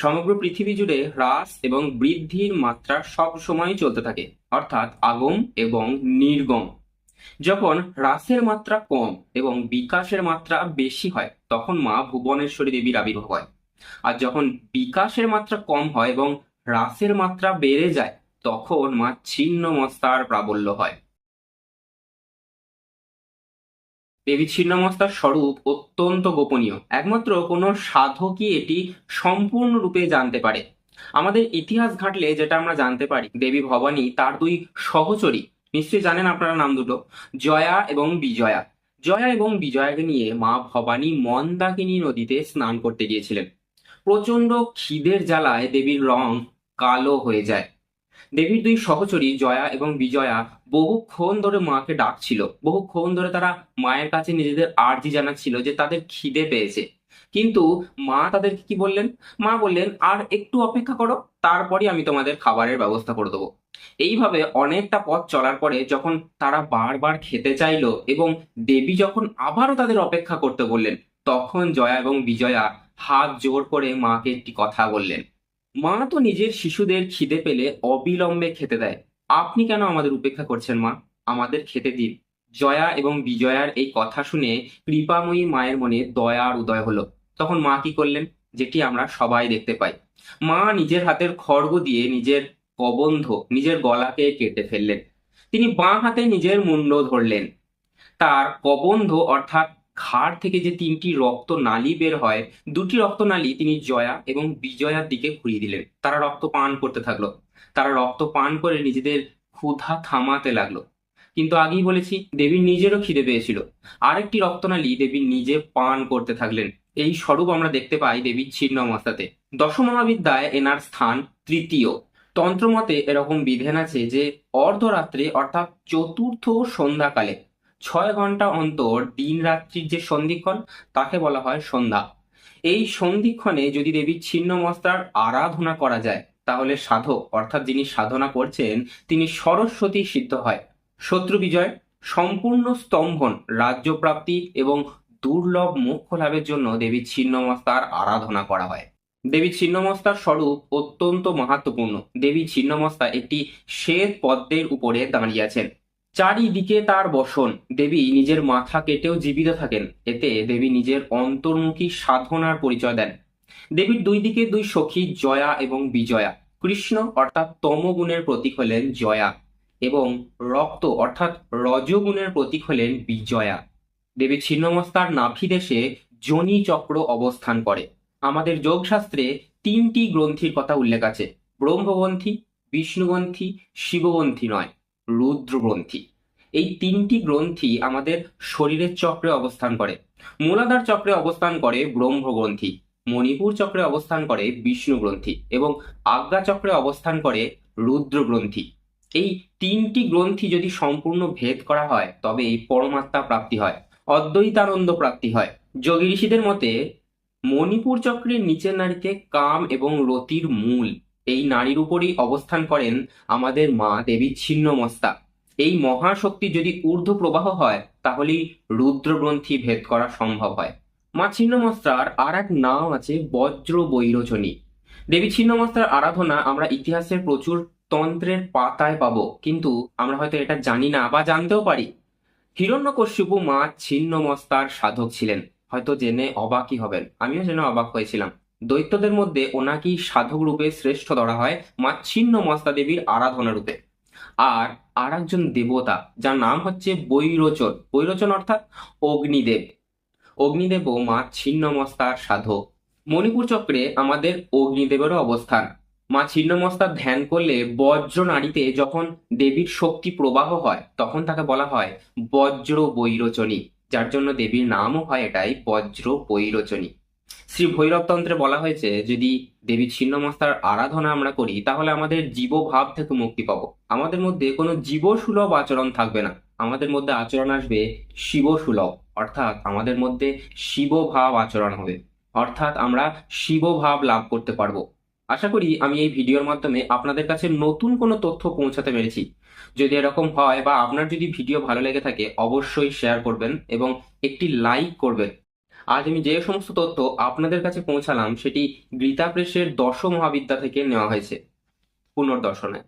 সমগ্র পৃথিবী জুড়ে হ্রাস এবং বৃদ্ধির মাত্রা সব সময় চলতে থাকে, অর্থাৎ আগম এবং নির্গম। যখন হ্রাসের মাত্রা কম এবং বিকাশের মাত্রা বেশি হয়, তখন মা ভুবনেশ্বরী দেবীর আবির্ভাব হয়। আর যখন বিকাশের মাত্রা কম হয় এবং হ্রাসের মাত্রা বেড়ে যায়, তখন মা ছিন্ন মস্তার প্রাবল্য হয়। দেবী ছিন্নমস্তার স্বরূপ অত্যন্ত গোপনীয়। একমাত্র কোনো সাধকই এটি সম্পূর্ণরূপে জানতে পারে। আমাদের ইতিহাস ঘাটলে যেটা আমরা জানতে পারি, দেবী ভবানী তার দুই সহচরী, নিশ্চয়ই জানেন আপনারা নাম দুটো, জয়া এবং বিজয়া। জয়া এবং বিজয়াকে নিয়ে মা ভবানী মন্দাকিনী নদীতে স্নান করতে গিয়েছিলেন। প্রচণ্ড খিদের জ্বালায় দেবীর রং কালো হয়ে যায়। দেবীর দুই সহচরী জয়া এবং বিজয়া বহুক্ষণ ধরে মাকে ডাকছিল। বহুক্ষণ ধরে তারা মায়ের কাছে নিজেদের আর্জি জানাচ্ছিল যে তাদের খিদে পেয়েছে। কিন্তু মা তাদেরকে কি বললেন? মা বললেন, আর একটু অপেক্ষা করো, তারপরই আমি তোমাদের খাবারের ব্যবস্থা করে দেবো। এইভাবে অনেকটা পথ চলার পরে যখন তারা বারবার খেতে চাইলো এবং দেবী যখন আবারও তাদের অপেক্ষা করতে বললেন, তখন জয়া এবং বিজয়া হাত জোর করে মাকে একটি কথা বললেন। মা তো নিজের শিশুদের খিদে পেলে অবিলম্বে খেতে দেয়। আপনি কেন আমাদের উপেক্ষা করছেন মা? আমাদের খেতে দিন। জয়া এবং বিজয়ার এই কথা শুনে কৃপাময়ী মায়ের মনে দয়ার উদয় হলো। তখন মা কি করলেন? যেটি আমরা সবাই দেখতে পাই। মা নিজের হাতের খড়গ দিয়ে নিজের কবন্ধ, নিজের গলাকে কেটে ফেললেন। তিনি বাঁ হাতে নিজের মুন্ড ধরলেন। তার কবন্ধ অর্থাৎ ঘাড় থেকে যে তিনটি রক্ত নালী বের হয়, দুটি রক্ত রক্তনালী তিনি জয়া এবং বিজয়ার দিকে ঘুরিয়ে দিলেন। তারা রক্ত পান করতে থাকল। তারা রক্ত পান করে নিজেদের ক্ষুধা থামাতে লাগল। কিন্তু আগেই বলেছি, দেবীর নিজেরও খিদে পেয়েছিল। আরেকটি রক্তনালী দেবী নিজে পান করতে থাকলেন। এই স্বরূপ আমরা দেখতে পাই দেবীর ছিন্নমস্তাতে দশমহাবিদ্যায় এনার স্থান তৃতীয়। তন্ত্রমতে এরকম বিধান আছে যে, অর্ধরাত্রে অর্থাৎ চতুর্থ সন্ধ্যাকালে ছয় ঘণ্টা অন্তর দিন রাত্রির যে সন্ধিক্ষণ, তাকে বলা হয় সন্ধ্যা। এই সন্ধিক্ষণে যদি দেবীর ছিন্নমস্তার আরাধনা করা যায়, তাহলে সাধক, অর্থাৎ যিনি সাধনা করছেন, তিনি সরস্বতী সিদ্ধ হয়। শত্রু বিজয়, সম্পূর্ণ স্তম্ভন রাজ্যপ্রাপ্তি এবং দুর্লভ মোক্ষ লাভের জন্য দেবীর ছিন্নমস্তার আরাধনা করা হয়। দেবী ছিন্নমস্তার স্বরূপ অত্যন্ত মাহাত্মপূর্ণ। দেবী ছিন্নমস্তা একটি শ্বেত পদ্মের উপরে দাঁড়িয়ে আছেন। চারিদিকে তার বসন। দেবী নিজের মাথা কেটেও জীবিত থাকেন। এতে দেবী নিজের অন্তর্মুখী সাধনার পরিচয় দেন। দেবীর দুই দিকে দুই সখী জয়া এবং বিজয়া। কৃষ্ণ অর্থাৎ তমগুণের প্রতীক হলেন জয়া এবং রক্ত অর্থাৎ রজগুণের প্রতীক হলেন বিজয়া। দেবী ছিন্নমস্তার নাভিদেশে যোনি চক্র অবস্থান করে। আমাদের যোগশাস্ত্রে তিনটি গ্রন্থির কথা উল্লেখ আছে। ব্রহ্মগ্রন্থি বিষ্ণুগ্রন্থি শিবগ্রন্থি নয়। রুদ্র গ্রন্থি এই তিনটি গ্রন্থি আমাদের শরীরের চক্রে অবস্থান করে। মূলাধার চক্রে অবস্থান করে ব্রহ্ম গ্রন্থি মণিপুর চক্রে অবস্থান করে বিষ্ণু গ্রন্থি এবং আজ্ঞা চক্রে অবস্থান করে রুদ্র গ্রন্থি এই তিনটি গ্রন্থি যদি সম্পূর্ণ ভেদ করা হয়, তবে এই পরমাত্মা প্রাপ্তি হয়, অদ্বৈতানন্দ প্রাপ্তি হয়। যোগী ঋষিদের মতে, মণিপুর চক্রের নিচের নারীতে কাম এবং রতির মূল। এই নারীর উপরই অবস্থান করেন আমাদের মা দেবী ছিন্নমস্তা। এই মহাশক্তি যদি ঊর্ধ্ব প্রবাহ হয়, তাহলেই রুদ্রগ্রন্থি ভেদ করা সম্ভব হয়। মা ছিন্নমস্তার আর এক নাম আছে বজ্র বৈরোচনী দেবী ছিন্নমস্তার আরাধনা আমরা ইতিহাসের প্রচুর তন্ত্রের পাতায় পাবো, কিন্তু আমরা হয়তো এটা জানি না বা জানতেও পারি। হিরণ্যকশ্যপু মা ছিন্নমস্তার সাধক ছিলেন। হয়তো জেনে অবাকই হবেন। আমিও জেনে অবাক হয়েছিলাম। দৈত্যদের মধ্যে ওনাকেই সাধক রূপে শ্রেষ্ঠ ধরা হয় মা ছিন্ন মস্তা দেবীর আরাধনা রূপে। আর আর একজন দেবতা, যার নাম হচ্ছে বৈরোচন। বৈরোচন অর্থাৎ অগ্নিদেব। অগ্নিদেবও মা ছিন্নমস্তার সাধক। মণিপুর চক্রে আমাদের অগ্নিদেবেরও অবস্থান। মা ছিন্নমস্তার ধ্যান করলে বজ্র নারীতে যখন দেবীর শক্তি প্রবাহ হয়, তখন তাকে বলা হয় বজ্র বৈরোচনী যার জন্য দেবীর নামও হয় এটাই বজ্র বৈরোচনী শ্রী ভৈরবতন্ত্রে বলা হয়েছে, যদি দেবী ছিন্নমস্তার আরাধনা আমরা করি, তাহলে আমাদের জীবভাব থেকে মুক্তি পাবো। আমাদের মধ্যে কোনো জীবসুলভ আচরণ থাকবে না। আমাদের মধ্যে আচরণ আসবে শিবসুলভ, অর্থাৎ আমাদের মধ্যে শিব ভাব আচরণ হবে। অর্থাৎ আমরা শিব ভাব লাভ করতে পারব। আশা করি আমি এই ভিডিওর মাধ্যমে আপনাদের কাছে নতুন কোনো তথ্য পৌঁছাতে পেরেছি। যদি এরকম হয় বা আপনার যদি ভিডিও ভালো লেগে থাকে, অবশ্যই শেয়ার করবেন এবং একটি লাইক করবেন। আজ আমি যে সমস্ত তথ্য আপনাদের কাছে পৌঁছালাম, সেটি গীতা প্রেসের মহাবিদ্যা থেকে নেওয়া হয়েছে, পুনর্দর্শনে।